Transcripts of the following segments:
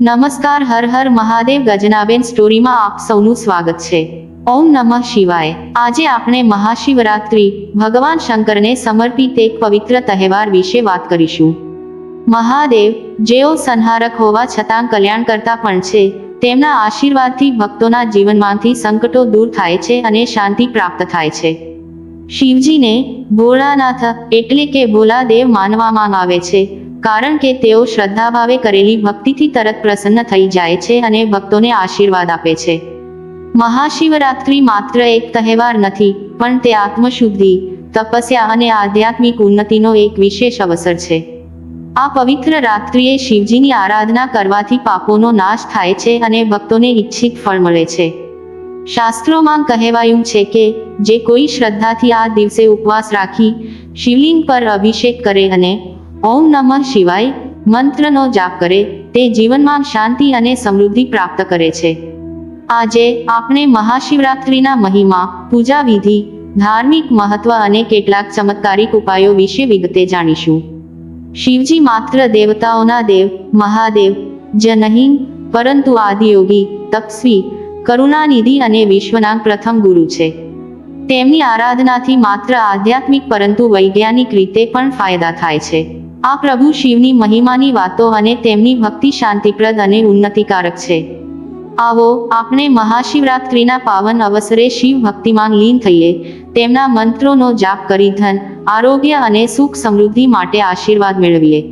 નમસ્કાર, હર હર મહાદેવ ગજનાબેન સ્ટોરીમાં આપ સૌનું સ્વાગત છે. ઓમ નમઃ શિવાય. આજે આપણે મહાશિવરાત્રી, ભગવાન શંકરને સમર્પિત એક પવિત્ર તહેવાર વિશે વાત કરીશું. મહાદેવ, જેઓ સંહારક હોવા છતાં કલ્યાણ કરતા પણ છે, તેમના આશીર્વાદથી ભક્તોના જીવનમાંથી સંકટો દૂર થાય છે અને શાંતિ પ્રાપ્ત થાય છે. શિવજીને ભોળાનાથ એટલે કે ભોલાદેવ માનવામાં આવે છે. કારણ કે તેઓ શ્રદ્ધાભાવે કરેલી ભક્તિથી તરત પ્રસન્ન થઈ જાય છે અને ભક્તોને આશીર્વાદ આપે છે. મહાશિવરાત્રિ માત્ર એક તહેવાર નથી, પણ તે આત્મશુદ્ધિ, તપસ્યા અને આધ્યાત્મિક ઉન્નતિનો એક વિશેષ અવસર છે. આ પવિત્ર રાત્રિએ શિવજીની આરાધના કરવાથી પાપોનો નાશ થાય છે અને ભક્તોને ઈચ્છિત ફળ મળે છે. શાસ્ત્રોમાં કહેવાયું છે કે, જે કોઈ શ્રદ્ધાથી આ દિવસે ઉપવાસ રાખી, શિવલિંગ પર અભિષેક કરે અને ઓમ નમઃ શિવાય મંત્રનો જાપ કરે, તે જીવનમાં શાંતિ અને સમૃદ્ધિ પ્રાપ્ત કરે છે. આજે આપણે મહાશિવરાત્રિના મહિમા, પૂજા વિધિ, ધાર્મિક મહત્વ અને કેટલાક ચમત્કારિક ઉપાયો વિશે વિગતે જાણીશું. શિવજી માત્ર દેવતાઓના દેવ, મહાદેવ જ નહીં પરંતુ આદિયોગી, તપસ્વી, કરુણાનિધિ અને વિશ્વના પ્રથમ ગુરુ છે. તેમની આરાધનાથી માત્ર આધ્યાત્મિક પરંતુ વૈજ્ઞાનિક રીતે પણ ફાયદા થાય છે. આ પ્રભુ શિવની મહિમાની વાતો અને તેમની ભક્તિ શાંતિપ્રદ અને ઉન્નતિકારક છે. આવો, આપણે મહાશિવરાત્રિના પાવન અવસરે શિવ ભક્તિમાન લીન થઈએ. તેમના મંત્રોનો જાપ કરી ધન, આરોગ્ય અને સુખ સમૃદ્ધિ માટે આશીર્વાદ મેળવીએ.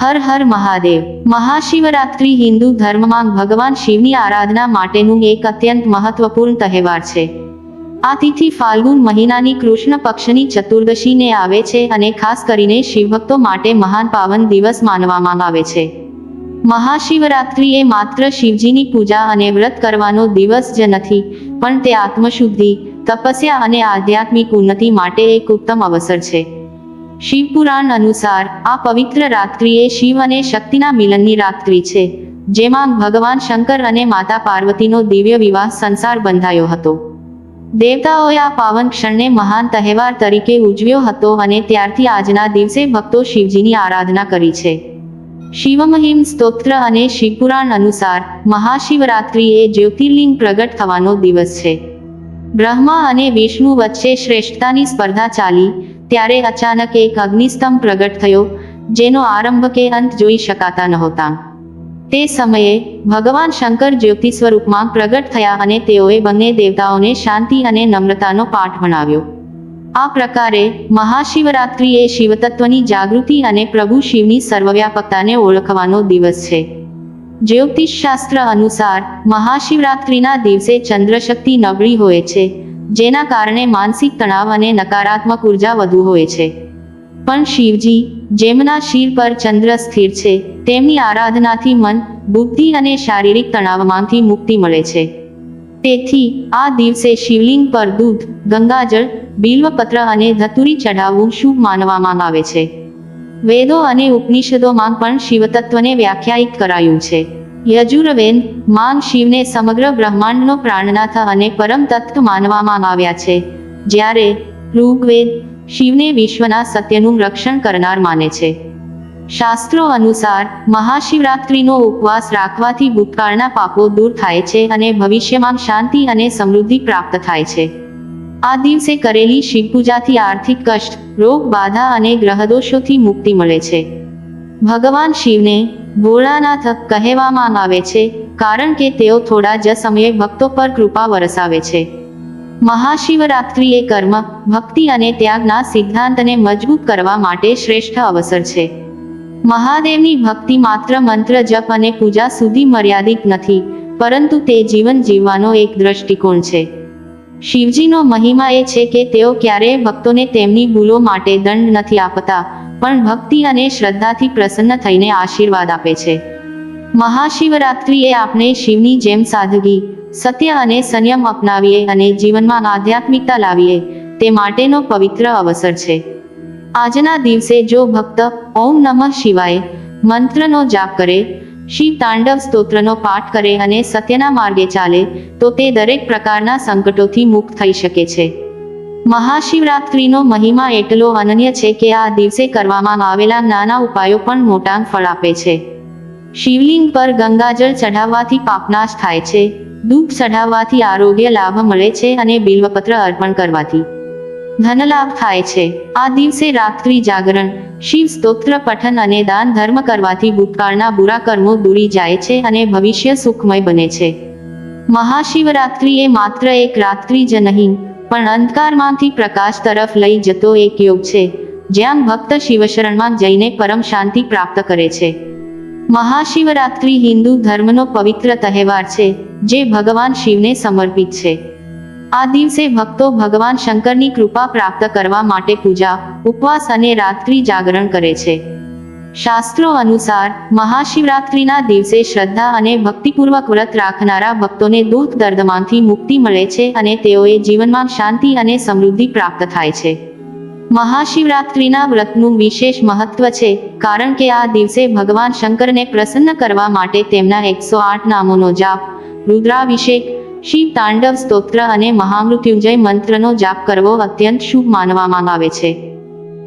હર હર મહાદેવ. મહાશિવરાત્રિ હિન્દુ ધર્મમાં ભગવાન શિવની આરાધના માટેનું એક અત્યંત મહત્વપૂર્ણ તહેવાર છે. આ તિથિ ફાલ્ગુન મહિનાની કૃષ્ણ પક્ષની ચતુર્દશીને આવે છે અને ખાસ કરીને શિવભક્તો માટે મહાન પાવન દિવસ માનવામાં આવે છે. મહાશિવરાત્રિ એ માત્ર શિવજીની પૂજા અને વ્રત કરવાનો દિવસ જ નથી, પણ તે આત્મશુદ્ધિ, તપસ્યા અને આધ્યાત્મિક ઉન્નતિ માટે એક ઉત્તમ અવસર છે. શિવપુરાણ અનુસાર, આ પવિત્ર રાત્રિ એ શિવ અને શક્તિના મિલનની રાત્રિ છે, જેમાં ભગવાન શંકર અને માતા પાર્વતીનો દિવ્ય વિવાહ સંસાર બંધાયો હતો. દેવતાઓએ આ પાવન ક્ષણને મહાન તહેવાર તરીકે ઉજવ્યો હતો અને ત્યારથી આજના દિવસે ભક્તો શિવજીની આરાધના કરી છે. શિવમહિમ સ્તોત્ર અને શિવપુરાણ અનુસાર મહાશિવરાત્રિ એ જ્યોતિર્લિંગ પ્રગટ થવાનો દિવસ છે. બ્રહ્મા અને વિષ્ણુ વચ્ચે શ્રેષ્ઠતાની સ્પર્ધા ચાલી, ત્યારે અચાનક એક અગ્નિસ્તંભ પ્રગટ થયો, જેનો આરંભ કે અંત જોઈ શકાતા નહોતા. તે સમયે ભગવાન શંકર જ્યોતિ સ્વરૂપમાં પ્રગટ થયા અને તેઓએ બંને દેવતાઓને શાંતિ અને નમ્રતાનો પાઠ ભણાવ્યો. આ પ્રકારે મહાશિવરાત્રિ એ શિવતત્વની જાગૃતિ અને પ્રભુ શિવની સર્વવ્યાપકતાને ઓળખવાનો દિવસ છે. જ્યોતિષશાસ્ત્ર અનુસાર મહાશિવરાત્રિના દિવસે ચંદ્રશક્તિ નબળી હોય છે, જેના કારણે માનસિક તણાવ અને નકારાત્મક ઊર્જા વધુ હોય છે. પણ શિવજી જેમના શિર પર ચંદ્ર સ્થિર છે, તેમની આરાધનાથી મન, બુદ્ધિ અને શારીરિક તણાવમાંથી મુક્તિ મળે છે. તેથી, આ દિવસે શિવલિંગ પર દૂધ, ગંગાજળ, બિલ્વપત્ર અને ધતુરી ચઢાવવું શુભ માનવામાં આવે છે. વેદો અને ઉપનિષદોમાં પણ શિવતત્વને વ્યાખ્યાયિત કરાયું છે. યજુર્વેદ માન શિવને સમગ્ર બ્રહ્માંડનો પ્રાણનાથ અને પરમ તત્વ માનવામાં આવ્યા છે. જ્યારે ઋગ્વેદ શિવને વિશ્વના સત્યનું રક્ષણ કરનાર માને છે. શાસ્ત્રો અનુસાર, મહાશિવરાત્રિનો ઉપવાસ રાખવાથી ભૂતકાળના પાપો દૂર થાય છે અને ભવિષ્યમાં શાંતિ અને સમૃદ્ધિ પ્રાપ્ત થાય છે. આ દિવસે કરેલી શિવપૂજાથી આર્થિક કષ્ટ, રોગ બાધા અને ગ્રહદોષોથી મુક્તિ મળે છે. ભગવાન શિવને ભોળાનાથ કહેવામાં આવે છે, કારણ કે તેઓ થોડા જ સમયે ભક્તો પર કૃપા વરસાવે છે. મહાશિવરાત્રિ એ કર્મ, ભક્તિ અને ત્યાગના સિદ્ધાંતને મજબૂત કરવા માટે શ્રેષ્ઠ અવસર છે. મહાદેવની ભક્તિ માત્ર મંત્ર, જપ અને પૂજા સુધી મર્યાદિત નથી, પરંતુ તે જીવન જીવવાનો એક દ્રષ્ટિકોણ છે. શિવજીનો મહિમા એ છે કે તેઓ ક્યારેય ભક્તોને તેમની ભૂલો માટે દંડ નથી આપતા, પણ ભક્તિ અને શ્રદ્ધાથી પ્રસન્ન થઈને આશીર્વાદ આપે છે. મહાશિવરાત્રિ એ આપણે શિવની જેમ સાદગી સત્ય અને સંયમ અપનાવીએ અને જીવનમાં આધ્યાત્મિકતા લાવીએ, તે માટેનો પવિત્ર અવસર છે. આજના દિવસે જો ભક્ત ઓમ નમઃ શિવાય મંત્રનો જાપ કરે, શિવ તાંડવ સ્તોત્રનો પાઠ કરે અને સત્યના માર્ગે ચાલે, તો તે દરેક પ્રકારના સંકટોથી મુક્ત થઈ શકે છે. મહાશિવરાત્રિનો મહિમા એટલો અનન્ય છે કે આ દિવસે કરવામાં આવેલા નાના ઉપાયો પણ મોટા ફળ આપે છે. શિવલિંગ પર ગંગાજળ ચઢાવવાથી પાપનાશ થાય છે, દૂધ ચઢાવવાથી આરોગ્ય લાભ મળે છે અને બિલ્વપત્ર અર્પણ કરવાથી. ધનલાભ થાય છે. આ દિવસે રાત્રિ જાગરણ, શિવ સ્તોત્ર, પઠન અને દાન ધર્મ કરવાથી ભૂતકાળના બુરા કર્મો દૂરી જાય છે અને ભવિષ્ય સુખમય બને છે. મહાશિવરાત્રિ એ માત્ર એક રાત્રિ જ નહીં, પણ અંધકારમાંથી પ્રકાશ તરફ લઈ જતો એક યોગ છે, જ્યાં ભક્ત શિવશરણમાં જઈને પરમ શાંતિ પ્રાપ્ત કરે છે. મહાશિવરાત્રિ હિન્દુ ધર્મનો પવિત્ર તહેવાર છે, જે ભગવાન શિવને સમર્પિત છે. આ દિવસે ભક્તો ભગવાન શંકરની કૃપા પ્રાપ્ત કરવા માટે પૂજા, ઉપવાસ અને રાત્રિ જાગરણ કરે છે. શાસ્ત્રો અનુસાર, મહાશિવરાત્રિના દિવસે શ્રદ્ધા અને ભક્તિપૂર્વક વ્રત રાખનારા ભક્તોને દુઃખ દર્દમાંથી મુક્તિ મળે છે અને તેઓએ જીવનમાં શાંતિ અને સમૃદ્ધિ પ્રાપ્ત થાય છે. મહાશિવરાત્રિના વ્રતનું વિશેષ મહત્વ છે, કારણ કે આ દિવસે ભગવાન શંકરને પ્રસન્ન કરવા માટે તેમના એકસો આઠ નામોનો જાપ, રુદ્રાભિષેક, શિવ તાંડવ સ્તોત્ર અને મહામૃત્યુંજય મંત્રનો જાપ કરવો અત્યંત શુભ માનવામાં આવે છે.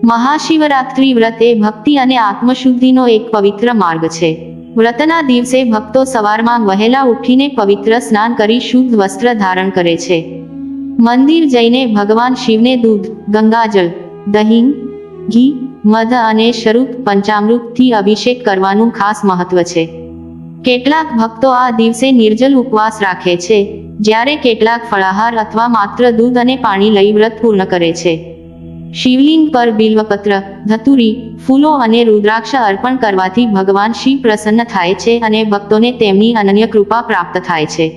મહાશિવરાત્રિ વ્રત એ ભક્તિ અને આત્મશુદ્ધિનો એક પવિત્ર માર્ગ છે. વ્રતના દિવસે ભક્તો સવારમાં વહેલા ઉઠીને પવિત્ર સ્નાન કરી શુદ્ધ વસ્ત્ર ધારણ કરે છે. મંદિર જઈને ભગવાન શિવને દૂધ, ગંગાજળ દહીં, ઘી, મધ અને શરૂપ પંચામૃતથી અભિષેક કરવાનું ખાસ મહત્વ છે. કેટલાક ભક્તો આ દિવસે નિર્જલ ઉપવાસ રાખે છે, જ્યારે કેટલાક ફળાહાર અથવા માત્ર દૂધ અને પાણી લઈ વ્રત પૂર્ણ કરે છે. શિવલિંગ પર બિલ્વપત્ર, ધતુરી, ફૂલો અને રુદ્રાક્ષ અર્પણ કરવાથી ભગવાન શિવ પ્રસન્ન થાય છે અને ભક્તોને તેમની અનન્ય કૃપા પ્રાપ્ત થાય છે.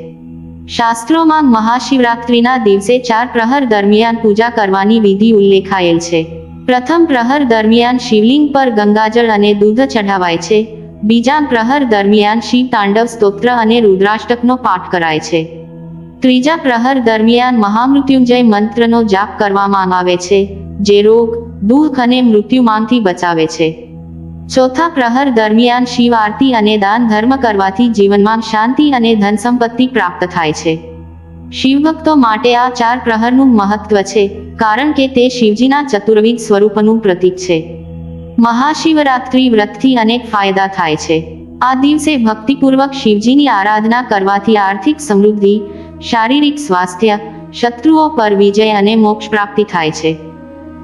શાસ્ત્રોમાં મહાશિવરાત્રિના દિવસે ચાર પ્રહર દરમિયાન પૂજા કરવાની વિધિ ઉલ્લેખાયેલ છે. પ્રથમ પ્રહર દરમિયાન શિવલિંગ પર ગંગાજળ અને દૂધ ચઢાવાય છે. બીજા પ્રહર દરમિયાન શિવ તાંડવ સ્તોત્ર અને રુદ્રાષ્ટકનો પાઠ કરાય છે. ત્રીજા પ્રહર દરમિયાન મહામૃત્યુંજય મંત્રનો જાપ કરવામાં આવે છે, જે રોગ, દુઃખ અને મૃત્યુમાંથી બચાવે છે. ચોથા પ્રહર દરમિયાન શિવ આરતી અને દાન ધર્મ કરવાથી જીવનમાં શાંતિ અને ધન સંપત્તિ પ્રાપ્ત થાય છે. શિવભક્તો માટે આ ચાર પ્રહરનું મહત્વ છે, કારણ કે તે શિવજીના ચતુર્વિધ સ્વરૂપનું પ્રતીક છે. મહાશિવરાત્રિ વ્રતથી અનેક ફાયદા થાય છે. આ દિવસે ભક્તિપૂર્વક શિવજીની આરાધના કરવાથી આર્થિક સમૃદ્ધિ, શારીરિક સ્વાસ્થ્ય, શત્રુઓ પર વિજય અને મોક્ષ પ્રાપ્તિ થાય છે.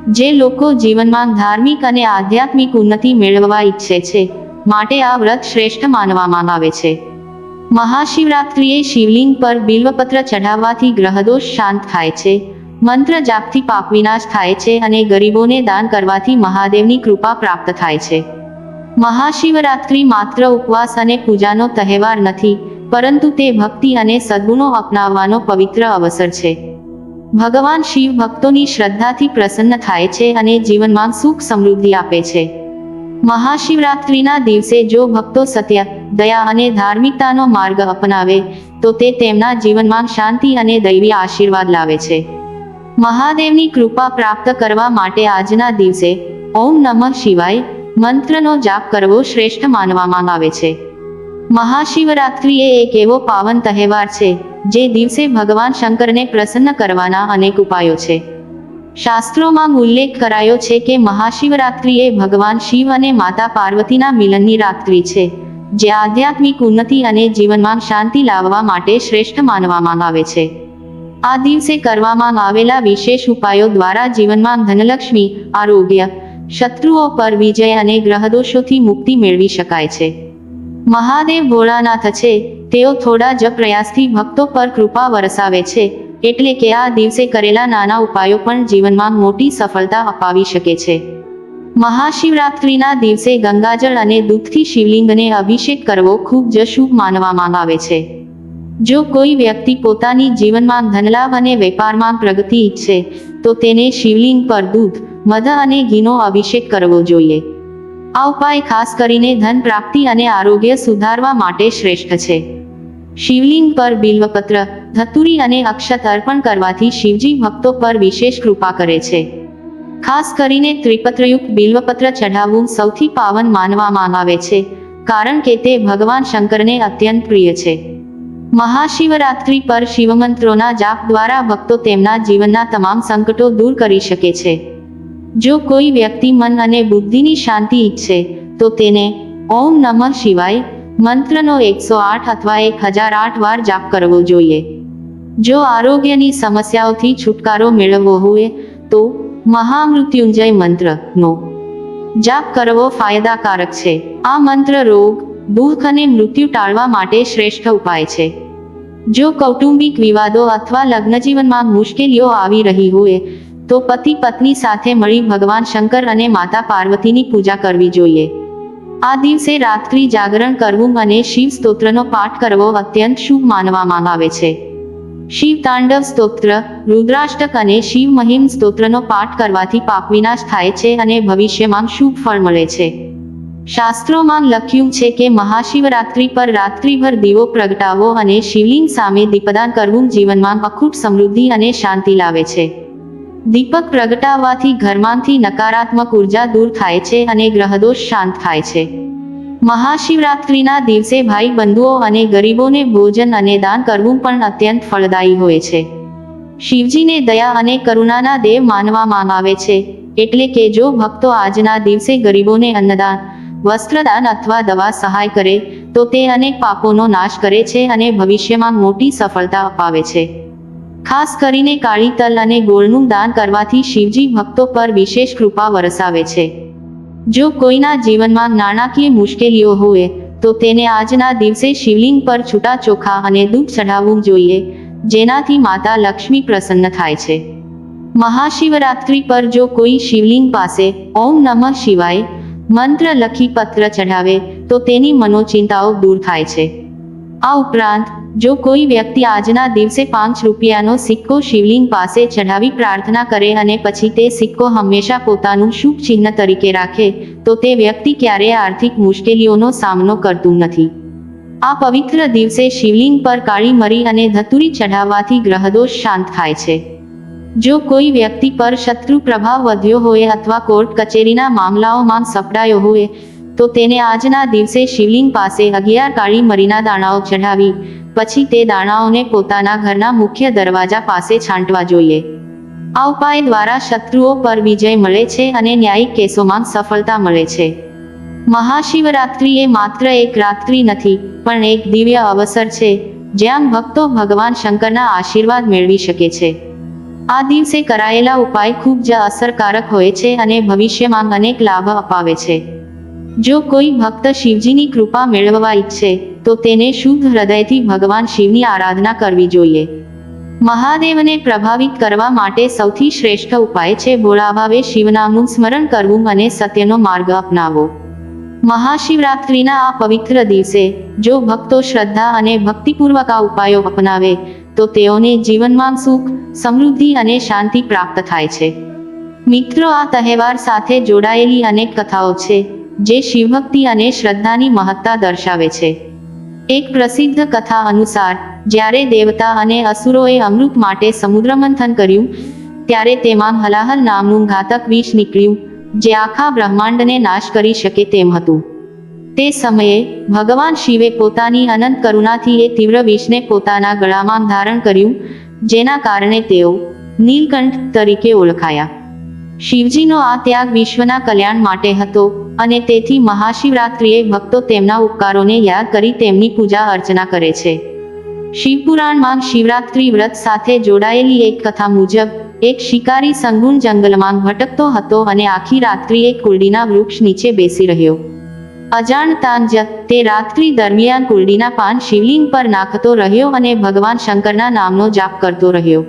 જે લોકો જીવનમાં ધાર્મિક અને આધ્યાત્મિક ઉન્નતિ મેળવવા ઈચ્છે છે, માટે આ વ્રત શ્રેષ્ઠ માનવામાં આવે છે. મહાશિવરાત્રિએ શિવલિંગ પર બિલ્વપત્ર ચઢાવવાથી ગ્રહદોષ શાંત થાય છે, મંત્ર જાપથી પાપ વિનાશ થાય છે અને ગરીબોને દાન કરવાથી મહાદેવની કૃપા પ્રાપ્ત થાય છે. મહાશિવરાત્રિ માત્ર ઉપવાસ અને પૂજાનો તહેવાર નથી, પરંતુ તે ભક્તિ અને સદગુણો અપનાવવાનો પવિત્ર અવસર છે. ભગવાન શિવ ભક્તોની શ્રદ્ધાથી પ્રસન્ન થાય છે અને જીવનમાં સુખ સમૃદ્ધિ આપે છે. મહાશિવરાત્રિના દિવસે જો ભક્તો સત્ય, દયા અને ધાર્મિકતાનો માર્ગ અપનાવે, તો તે તેમના જીવનમાં શાંતિ અને દૈવી આશીર્વાદ લાવે છે. મહાદેવની કૃપા પ્રાપ્ત કરવા માટે આજના દિવસે, ઓમ નમઃ શિવાય, મંત્રનો જાપ કરવો શ્રેષ્ઠ માનવામાં આવે છે. મહાશિવરાત્રિ એ એક એવો પાવન તહેવાર છે, જે દિવસે ભગવાન શંકરને પ્રસન્ન કરવાના અનેક ઉપાયો છે. શાસ્ત્રોમાં ઉલ્લેખ કરાયો છે કે મહાશિવરાત્રિ એ ભગવાન શિવ અને માતા પાર્વતીના મિલનની રાત્રિ છે, જે આધ્યાત્મિક ઉન્નતિ અને જીવનમાં શાંતિ લાવવા માટે શ્રેષ્ઠ માનવામાં આવે છે. આ દિવસે કરવામાં આવેલા વિશેષ ઉપાયો દ્વારા જીવનમાં ધનલક્ષ્મી, આરોગ્ય, શત્રુઓ પર વિજય અને ગ્રહદોષોથી મુક્તિ મેળવી શકાય છે. મહાદેવ ભોળાનાથ છે. તેઓ થોડા જ પ્રયાસથી ભક્તો પર કૃપા વરસાવે છે. એટલે કે આ દિવસે કરેલા નાના ઉપાયો પણ જીવનમાં મોટી સફળતા અપાવી શકે છે. મહાશિવરાત્રિના દિવસે ગંગાજળ અને દૂધથી શિવલિંગને અભિષેક કરવો ખૂબ જ શુભ માનવામાં આવે છે. જો કોઈ વ્યક્તિ પોતાની જીવનમાં ધનલાભ અને વેપારમાં પ્રગતિ ઈચ્છે, તો તેને શિવલિંગ પર દૂધ, મધ અને ઘીનો અભિષેક કરવો જોઈએ. આ ઉપાય ખાસ કરીને ધન પ્રાપ્તિ અને આરોગ્ય સુધારવા માટે શ્રેષ્ઠ છે. શિવલિંગ પર બિલ્વપત્ર, ધતુરી અને અક્ષત અર્પણ કરવાથી શિવજી ભક્તો પર વિશેષ કૃપા કરે છે. ખાસ કરીને ત્રિપત્રયુક્ત બિલ્વપત્ર ચઢાવવું સૌથી પાવન માનવામાં આવે છે, કારણ કે તે ભગવાન શંકરને અત્યંત પ્રિય છે. મહાશિવરાત્રિ પર શિવમંત્રોના જાપ દ્વારા ભક્તો તેમના જીવનના તમામ સંકટો દૂર કરી શકે છે. જો કોઈ વ્યક્તિ મન અને બુદ્ધિની શાંતિ ઈચ્છે, તો તેને ઓમ નમઃ શિવાય મંત્રનો એકસો આઠ અથવા એક હજાર આઠ વાર જાપ કરવો જોઈએ. જો આરોગ્યની સમસ્યાઓથી છુટકારો મેળવવો હોય, તો મહામૃત્યુંજય મંત્રનો જાપ કરવો ફાયદાકારક છે. આ મંત્ર રોગ દુઃખ અને મૃત્યુ ટાળવા માટે શ્રેષ્ઠ ઉપાય છે. જો કૌટુંબિક વિવાદો અથવા લગ્નજીવનમાં મુશ્કેલીઓ આવી રહી હોય તો પતિ પત્ની સાથે મળી ભગવાન શંકર અને માતા પાર્વતીની પૂજા કરવી જોઈએ. આ દિવસે રાત્રિ જાગરણ કરવું અને શિવ સ્તોત્રનો પાઠ કરવો અત્યંત શુભ માનવામાં આવે છે. શિવ તાંડવ સ્તોત્ર, રુદ્રાષ્ટક અને શિવ મહિમ સ્તોત્રનો પાઠ કરવાથી પાપ વિનાશ થાય છે અને ભવિષ્યમાં શુભ ફળ મળે છે. શાસ્ત્રોમાં લખ્યું છે કે મહાશિવરાત્રિ પર રાત્રિભર દીવો પ્રગટાવો અને શિવલિંગ સામે દીપદાન કરવું જીવનમાં અખૂટ સમૃદ્ધિ અને શાંતિ લાવે છે. દીપક પ્રગટાવવાથી ઘરમાંથી નકારાત્મક ઊર્જા દૂર થાય છે અને ગ્રહદોષ શાંત થાય છે. મહાશિવરાત્રિના દિવસે ભાઈ બંધુઓ અને ગરીબોને ભોજન અને દાન કરવું પણ અત્યંત ફળદાયી હોય છે. શિવજીને દયા અને કરુણાના દેવ માનવામાં આવે છે, એટલે કે જો ભક્તો આજના દિવસે ગરીબોને અન્નદાન, વસ્ત્રદાન અથવા દવા સહાય કરે, તો તે અનેક પાપોનો નાશ કરે છે અને ભવિષ્યમાં મોટી સફળતા અપાવે છે. ખાસ કરીને કાળી તલ અને ગોળનું દાન કરવાથી શિવજી ભક્તો પર વિશેષ કૃપા વરસાવે છે. જો કોઈના જીવનમાં નાણાકીય મુશ્કેલીઓ હોય, તો તેને આજના દિવસે શિવલિંગ પર છૂટા ચોખા અને દૂધ ચઢાવવું જોઈએ, જેનાથી માતા લક્ષ્મી પ્રસન્ન થાય છે. મહાશિવરાત્રિ પર જો કોઈ શિવલિંગ પાસે ઓમ નમઃ શિવાય મંત્ર લખી પત્ર ચઢાવે, તો તેની મનોચિંતાઓ દૂર થાય છે. આ ઉપરાંત, જો કોઈ વ્યક્તિ આજના દિવસે પાંચ રૂપિયાનો સિક્કો શિવલિંગ પાસે ચઢાવી પ્રાર્થના કરે અને પછી તે સિક્કો હંમેશા પોતાનું શુભ ચિહ્ન તરીકે રાખે, તો તે વ્યક્તિ ક્યારેય આર્થિક મુશ્કેલીઓનો સામનો કરતું નથી. આ પવિત્ર દિવસે શિવલિંગ પર કાળી મરી અને ધતુરી ચઢાવવાથી ગ્રહદોષ શાંત થાય છે. જો કોઈ વ્યક્તિ પર શત્રુ પ્રભાવ વધ્યો હોય અથવા કોર્ટ કચેરીના મામલાઓમાં સપડાયો હોય તો તેને આજના દિવસે શિવલિંગ પાસે અગિયાર કાળી મરીના દાણાઓ ચઢાવી, પછી તે દાણાઓને પોતાના ઘરના મુખ્ય દરવાજા પાસે છાંટવા જોઈએ. આ ઉપાય દ્વારા શત્રુઓ પર વિજય મળે છે અને ન્યાયિક કેસોમાં સફળતા મળે છે. મહાશિવરાત્રિ એ માત્ર એક રાત્રિ નથી, પણ એક દિવ્ય અવસર છે, જ્યાં ભક્તો ભગવાન શંકરના આશીર્વાદ મેળવી શકે છે. આ દિવસે કરાયેલા ઉપાય ખૂબ જ અસરકારક હોય છે અને ભવિષ્યમાં અનેક લાભ અપાવે છે. જો કોઈ ભક્ત શિવજીની કૃપા મેળવવા ઈચ્છે, તો તેને શુદ્ધ હૃદયથી ભગવાન શિવની આરાધના કરવી જોઈએ. મહાદેવને પ્રભાવિત કરવા માટે સૌથી શ્રેષ્ઠ ઉપાય છે ભોળાભાવે શિવનામનું સ્મરણ કરવું અને સત્યનો માર્ગ અપનાવવો. મહાશિવરાત્રિના આ પવિત્ર દિવસે, જો ભક્તો શ્રદ્ધા અને ભક્તિપૂર્વક આ ઉપાયો અપનાવે, તો તેઓને જીવનમાં સુખ, સમૃદ્ધિ અને શાંતિ પ્રાપ્ત થાય છે. મિત્રો, આ તહેવાર સાથે જોડાયેલી અનેક કથાઓ છે. જે શિવભક્તિ અને શ્રદ્ધાની મહત્તા દર્શાવે છે. એક પ્રસિદ્ધ કથા અનુસાર, જ્યારે દેવતા અને અસુરોએ અમૃત માટે સમુદ્ર મંથન કર્યું, ત્યારે તેમાં હલાહલ નામનું ઘાતક વિષ નીકળ્યું, જે આખા બ્રહ્માંડને નાશ કરી શકે તેમ હતું. તે સમયે, ભગવાન શિવે પોતાની અનંત કરુણાથી એ તીવ્ર વિષને પોતાના ગળામાં ધારણ કર્યું, જેના કારણે તેઓ નીલકંઠ તરીકે ઓળખાયા. શિવજીનો આ ત્યાગ વિશ્વના કલ્યાણ માટે હતો અને તેથી મહાશિવરાત્રિએ ભક્તો તેમના ઉપકારોને યાદ કરી તેમની પૂજા અર્ચના કરે છે. શિવપુરાણમાં શિવરાત્રિ વ્રત સાથે જોડાયેલી એક કથા મુજબ, એક શિકારી સંગુણ જંગલમાં ભટકતો હતો અને આખી રાત્રિ એક કુલડીના વૃક્ષ નીચે બેસી રહ્યો. અજાણતાં જ તે રાત્રિ દરમિયાન કુલડીના પાન શિવલિંગ પર નાખતો રહ્યો અને ભગવાન શંકરના નામનો જાપ કરતો રહ્યો.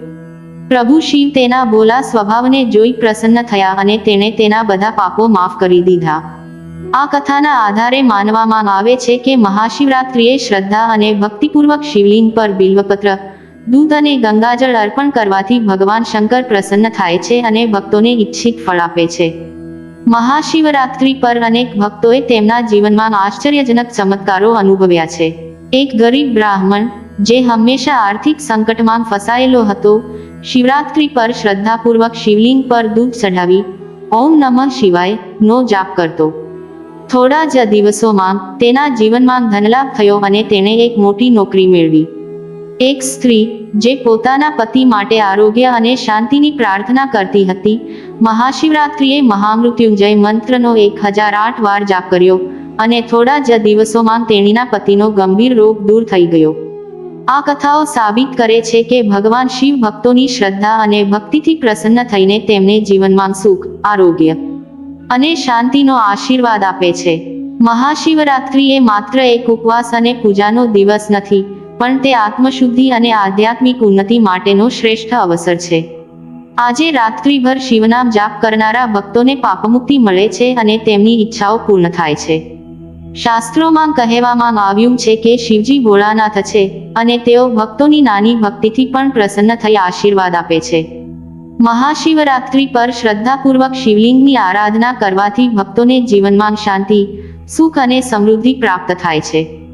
પ્રભુ શિવ તેના બોલા સ્વભાવને જોઈ પ્રસન્ન થયા અને તેણે તેના બધા પાપો માફ કરી દીધા. આ કથાના આધારે માનવામાં આવે છે કે મહાશિવરાત્રિએ શ્રદ્ધા અને ભક્તિપૂર્વક શિવલિંગ પર બિલ્વપત્ર, દૂધ અને ગંગાજળ અર્પણ કરવાથી ભગવાન શંકર પ્રસન્ન થાય છે અને ભક્તોને ઈચ્છિત ફળ આપે છે. મહાશિવરાત્રિ પર અનેક ભક્તોએ તેમના જીવનમાં આશ્ચર્યજનક ચમત્કારો અનુભવ્યા છે. એક ગરીબ બ્રાહ્મણ, જે હંમેશા આર્થિક સંકટમાં ફસાયેલો હતો શિવરાત્રિ પર શ્રદ્ધાપૂર્વક શિવલિંગ પર દૂધ ચઢાવી, ઓમ નમઃ શિવાય, નો જાપ કરતો. થોડા જ દિવસોમાં તેના જીવનમાં ધનલાભ થયો અને તેણે એક મોટી નોકરી મેળવી. એક સ્ત્રી, જે પોતાના પતિ માટે આરોગ્ય અને શાંતિની પ્રાર્થના કરતી હતી, મહાશિવરાત્રિએ મહામૃત્યુંજય મંત્રનો એક હજાર આઠ વાર જાપ કર્યો અને થોડા જ દિવસોમાં તેણીના પતિનો ગંભીર રોગ દૂર થઈ ગયો. આ કથાઓ સાબિત કરે છે કે ભગવાન શિવ ભક્તોની શ્રદ્ધા અને ભક્તિથી પ્રસન્ન થઈને તેમને જીવનમાં સુખ, આરોગ્ય અને શાંતિનો આશીર્વાદ આપે છે. મહાશિવરાત્રિ એ માત્ર એક ઉપવાસ અને પૂજાનો દિવસ નથી, પણ તે આત્મશુદ્ધિ અને આધ્યાત્મિક ઉન્નતિ માટેનો શ્રેષ્ઠ અવસર છે. આજે રાત્રિભર શિવનામ જાપ કરનારા ભક્તોને પાપમુક્તિ મળે છે અને તેમની ઈચ્છાઓ પૂર્ણ થાય છે. શાસ્ત્રોમાં કહેવામાં આવ્યું છે કે શિવજી ભોળાનાથ છે અને તેઓ ભક્તોની નાની ભક્તિથી પણ પ્રસન્ન થઈ આશીર્વાદ આપે છે. મહાશિવરાત્રિ પર શ્રદ્ધાપૂર્વક શિવલિંગની આરાધના કરવાથી ભક્તોને જીવનમાં શાંતિ, સુખ અને સમૃદ્ધિ પ્રાપ્ત થાય છે.